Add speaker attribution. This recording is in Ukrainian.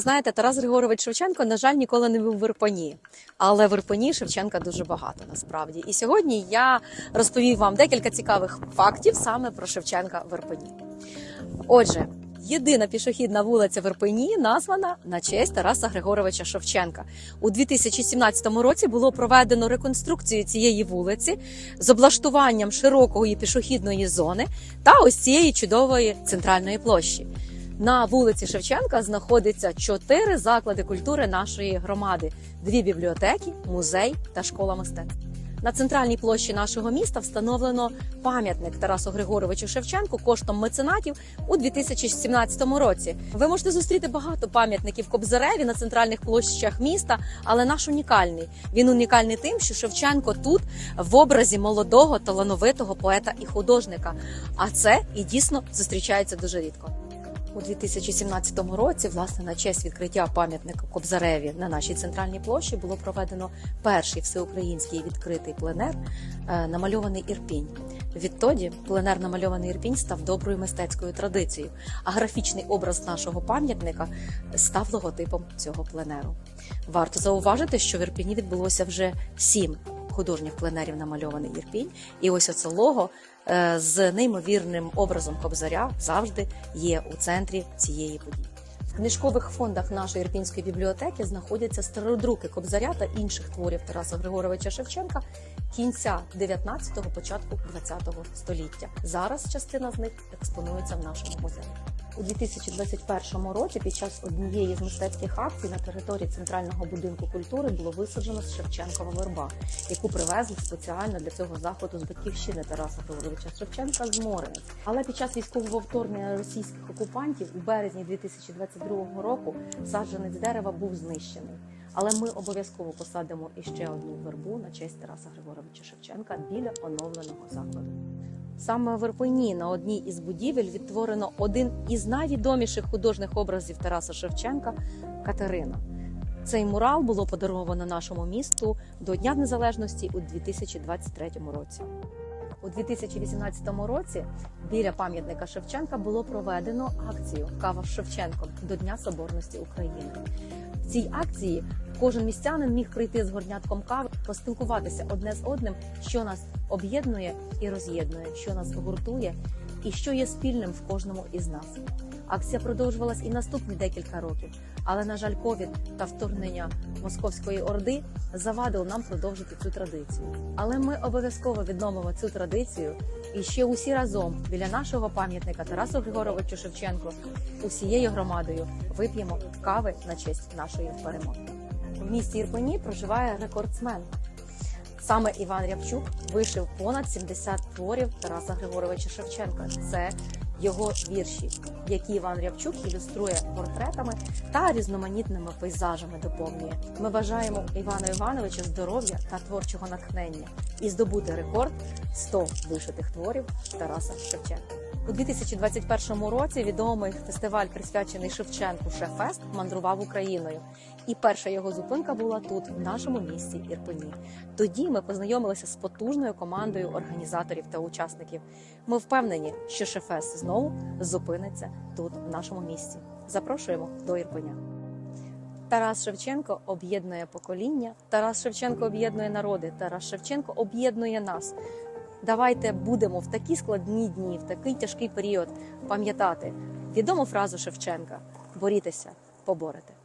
Speaker 1: Знаєте, Тарас Григорович Шевченко, на жаль, ніколи не був в Ірпені, але в Ірпені Шевченка дуже багато насправді. І сьогодні я розповів вам декілька цікавих фактів саме про Шевченка в Ірпені. Отже, єдина пішохідна вулиця в Ірпені названа на честь Тараса Григоровича Шевченка. У 2017 році було проведено реконструкцію цієї вулиці з облаштуванням широкої пішохідної зони та ось цієї чудової центральної площі. На вулиці Шевченка знаходиться чотири заклади культури нашої громади: дві бібліотеки, музей та школа мистецтв. На центральній площі нашого міста встановлено пам'ятник Тарасу Григоровичу Шевченку коштом меценатів у 2017 році. Ви можете зустріти багато пам'ятників Кобзареві на центральних площах міста, але наш унікальний. Він унікальний тим, що Шевченко тут в образі молодого талановитого поета і художника. А це і дійсно зустрічається дуже рідко. У 2017 році, власне, на честь відкриття пам'ятника Кобзареві на нашій центральній площі було проведено перший всеукраїнський відкритий пленер е, намальований Ірпінь. Відтоді пленер намальований Ірпінь став доброю мистецькою традицією, а графічний образ нашого пам'ятника став логотипом цього пленеру. Варто зауважити, що в Ірпіні відбулося вже сім художніх пленерів намальований Ірпінь, і ось оце лого е, з неймовірним образом Кобзаря завжди є у центрі цієї події. В книжкових фондах нашої Ірпінської бібліотеки знаходяться стародруки Кобзаря та інших творів Тараса Григоровича Шевченка кінця 19-го, початку 20-го століття. Зараз частина з них експонується в нашому музеї. У 2021 році під час однієї з мистецьких акцій на території центрального будинку культури було висаджено Шевченкова верба, яку привезли спеціально для цього заходу з батьківщини Тараса Григоровича Шевченка з Моренець. Але під час військового вторгнення російських окупантів у березні 2022 року саджанець дерева був знищений. Але ми обов'язково посадимо іще одну вербу на честь Тараса Григоровича Шевченка біля оновленого закладу. Саме в Ірпені на одній із будівель відтворено один із найвідоміших художніх образів Тараса Шевченка Катерина. Цей мурал було подаровано нашому місту до Дня Незалежності у 2023 році. У 2018 році біля пам'ятника Шевченка було проведено акцію Кава з Шевченком до Дня Соборності України. В цій акції кожен містянин міг прийти з горнятком кави, поспілкуватися одне з одним, що нас об'єднує і роз'єднує, що нас гуртує, і що є спільним в кожному із нас. Акція продовжувалась і наступні декілька років, але на жаль, ковід та вторгнення московської орди завадили нам продовжити цю традицію. Але ми обов'язково відновимо цю традицію і ще усі разом біля нашого пам'ятника Тарасу Григоровичу Шевченку усією громадою вип'ємо кави на честь нашої перемоги. В місті Ірпені проживає рекордсмен. Саме Іван Рябчук вишив понад 70 творів Тараса Григоровича Шевченка. Це його вірші, які Іван Рябчук ілюструє портретами та різноманітними пейзажами доповнює. Ми бажаємо Івану Івановичу здоров'я та творчого натхнення і здобути рекорд 100 вишитих творів Тараса Шевченка. У 2021 році відомий фестиваль, присвячений Шевченку Шефест, мандрував Україною. І перша його зупинка була тут, в нашому місті Ірпені. Тоді ми познайомилися з потужною командою організаторів та учасників. Ми впевнені, що Шефест знову зупиниться тут, в нашому місті. Запрошуємо до Ірпеня. Тарас Шевченко об'єднує покоління. Тарас Шевченко об'єднує народи. Тарас Шевченко об'єднує нас. Давайте будемо в такі складні дні, в такий тяжкий період пам'ятати відому фразу Шевченка: борітеся, поборете.